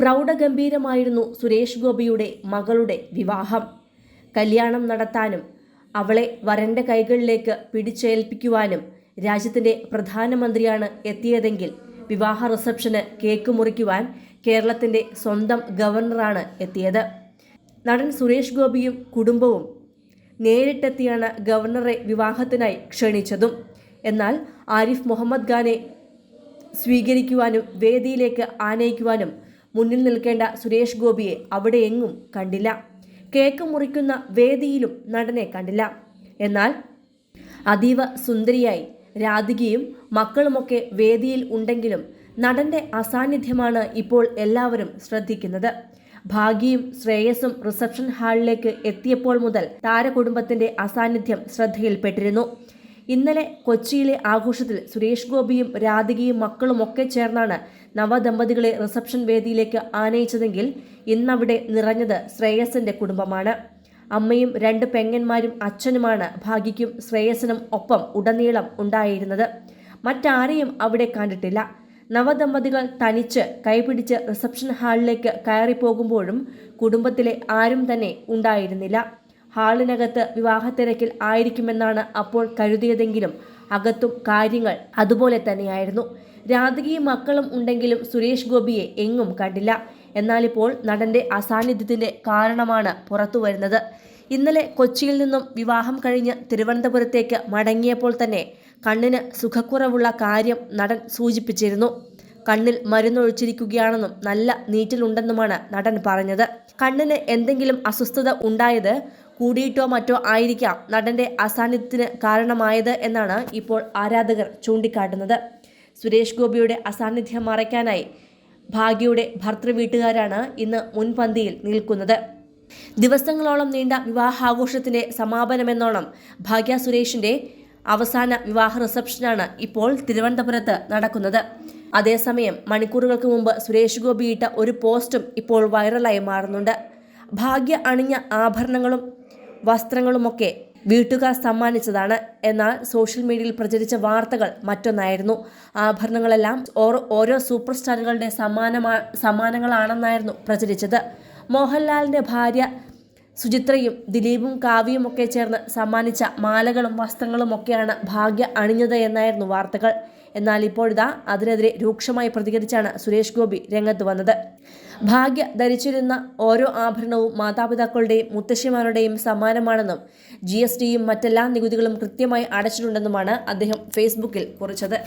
പ്രൗഢഗംഭീരമായിരുന്നു സുരേഷ് ഗോപിയുടെ മകളുടെ വിവാഹം. കല്യാണം നടത്താനും അവളെ വരന്റെ കൈകളിലേക്ക് പിടിച്ചേൽപ്പിക്കുവാനും രാജ്യത്തിന്റെ പ്രധാനമന്ത്രിയാണ് എത്തിയതെങ്കിൽ വിവാഹ റിസപ്ഷന് കേക്ക് മുറിക്കുവാൻ കേരളത്തിന്റെ സ്വന്തം ഗവർണറാണ് എത്തിയത്. നടൻ സുരേഷ് ഗോപിയും കുടുംബവും നേരിട്ടെത്തിയാണ് ഗവർണറെ വിവാഹത്തിനായി ക്ഷണിച്ചതും. എന്നാൽ ആരിഫ് മുഹമ്മദ് ഖാനെ സ്വീകരിക്കുവാനും വേദിയിലേക്ക് ആനയിക്കുവാനും മുന്നിൽ നിൽക്കേണ്ട സുരേഷ് ഗോപിയെ അവിടെയെങ്ങും കണ്ടില്ല. കേക്ക് മുറിക്കുന്ന വേദിയിലും നടനെ കണ്ടില്ല. എന്നാൽ അതീവ സുന്ദരിയായി രാധികയും മക്കളുമൊക്കെ വേദിയിൽ ഉണ്ടെങ്കിലും നടന്റെ അസാന്നിധ്യമാണ് ഇപ്പോൾ എല്ലാവരും ശ്രദ്ധിക്കുന്നത്. ഭാഗ്യയും ശ്രേയസും റിസപ്ഷൻ ഹാളിലേക്ക് എത്തിയപ്പോൾ മുതൽ താരകുടുംബത്തിന്റെ അസാന്നിധ്യം ശ്രദ്ധയിൽപ്പെട്ടിരുന്നു. ഇന്നലെ കൊച്ചിയിലെ ആഘോഷത്തിൽ സുരേഷ് ഗോപിയും രാധികയും മക്കളുമൊക്കെ ചേർന്നാണ് നവദമ്പതികളെ റിസപ്ഷൻ വേദിയിലേക്ക് ആനയിച്ചതെങ്കിൽ ഇന്നവിടെ നിറഞ്ഞത് ശ്രേയസിന്റെ കുടുംബമാണ്. അമ്മയും രണ്ട് പെങ്ങന്മാരും അച്ഛനുമാണ് ഭാഗ്യയ്ക്കും ശ്രേയസിനും ഒപ്പം ഉടനീളം ഉണ്ടായിരുന്നത്. മറ്റാരെയും അവിടെ കണ്ടിട്ടില്ല. നവദമ്പതികൾ തനിച്ച് കൈപിടിച്ച് റിസപ്ഷൻ ഹാളിലേക്ക് കയറി പോകുമ്പോഴും കുടുംബത്തിലെ ആരും തന്നെ ഉണ്ടായിരുന്നില്ല. ഹാളിനകത്ത് വിവാഹത്തിരക്കിൽ ആയിരിക്കുമെന്നാണ് അപ്പോൾ കരുതിയതെങ്കിലും അകത്തും കാര്യങ്ങൾ അതുപോലെ തന്നെയായിരുന്നു. രാധികയും മക്കളും ഉണ്ടെങ്കിലും സുരേഷ് ഗോപിയെ എങ്ങും കണ്ടില്ല. എന്നാലിപ്പോൾ നടന്റെ അസാന്നിധ്യത്തിന്റെ കാരണമാണ് പുറത്തു വരുന്നത്. ഇന്നലെ കൊച്ചിയിൽ നിന്നും വിവാഹം കഴിഞ്ഞ് തിരുവനന്തപുരത്തേക്ക് മടങ്ങിയപ്പോൾ തന്നെ കണ്ണിന് സുഖക്കുറവുള്ള കാര്യം നടൻ സൂചിപ്പിച്ചിരുന്നു. കണ്ണിൽ മരുന്നൊഴിച്ചിരിക്കുകയാണെന്നും നല്ല നീറ്റിലുണ്ടെന്നുമാണ് നടൻ പറഞ്ഞത്. കണ്ണിന് എന്തെങ്കിലും അസ്വസ്ഥത ഉണ്ടായത് കൂടിയിട്ടോ മറ്റോ ആയിരിക്കാം നടന്റെ അസാന്നിധ്യത്തിന് കാരണമായത് എന്നാണ് ഇപ്പോൾ ആരാധകർ ചൂണ്ടിക്കാട്ടുന്നത്. സുരേഷ് ഗോപിയുടെ അസാന്നിധ്യം മറയ്ക്കാനായി ഭാഗ്യയുടെ ഭർത്തൃ വീട്ടുകാരാണ് ഇന്ന് മുൻപന്തിയിൽ നിൽക്കുന്നത്. ദിവസങ്ങളോളം നീണ്ട വിവാഹാഘോഷത്തിന്റെ സമാപനമെന്നോണം ഭാഗ്യ സുരേഷിന്റെ അവസാന വിവാഹ റിസപ്ഷനാണ് ഇപ്പോൾ തിരുവനന്തപുരത്ത് നടക്കുന്നത്. അതേസമയം മണിക്കൂറുകൾക്ക് മുമ്പ് സുരേഷ് ഗോപി ഇട്ട ഒരു പോസ്റ്റും ഇപ്പോൾ വൈറലായി മാറുന്നുണ്ട്. ഭാഗ്യ അണിഞ്ഞ ആഭരണങ്ങളും വസ്ത്രങ്ങളുമൊക്കെ വീട്ടുകാർ സമ്മാനിച്ചതാണ്. എന്നാൽ സോഷ്യൽ മീഡിയയിൽ പ്രചരിച്ച വാർത്തകൾ മറ്റൊന്നായിരുന്നു. ആഭരണങ്ങളെല്ലാം ഓരോ സൂപ്പർ സ്റ്റാറുകളുടെ സമ്മാനമാ സമ്മാനങ്ങളാണെന്നായിരുന്നു പ്രചരിച്ചത്. മോഹൻലാലിന്റെ ഭാര്യ സുചിത്രയും ദിലീപും കാവ്യയും ഒക്കെ ചേർന്ന് സമ്മാനിച്ച മാലകളും വസ്ത്രങ്ങളും ഒക്കെയാണ് ഭാഗ്യ അണിഞ്ഞത് എന്നായിരുന്നു വാർത്തകൾ. എന്നാൽ ഇപ്പോഴിതാ അതിനെതിരെ രൂക്ഷമായി പ്രതികരിച്ചാണ് സുരേഷ് ഗോപി രംഗത്ത് വന്നത്. ഭാഗ്യ ധരിച്ചിരുന്ന ഓരോ ആഭരണവും മാതാപിതാക്കളുടെയും മുത്തശ്ശിമാരുടെയും സമ്മാനമാണെന്നും ജി എസ് ടിയും മറ്റെല്ലാ നികുതികളും കൃത്യമായി അടച്ചിട്ടുണ്ടെന്നുമാണ് അദ്ദേഹം ഫേസ്ബുക്കിൽ കുറിച്ചത്.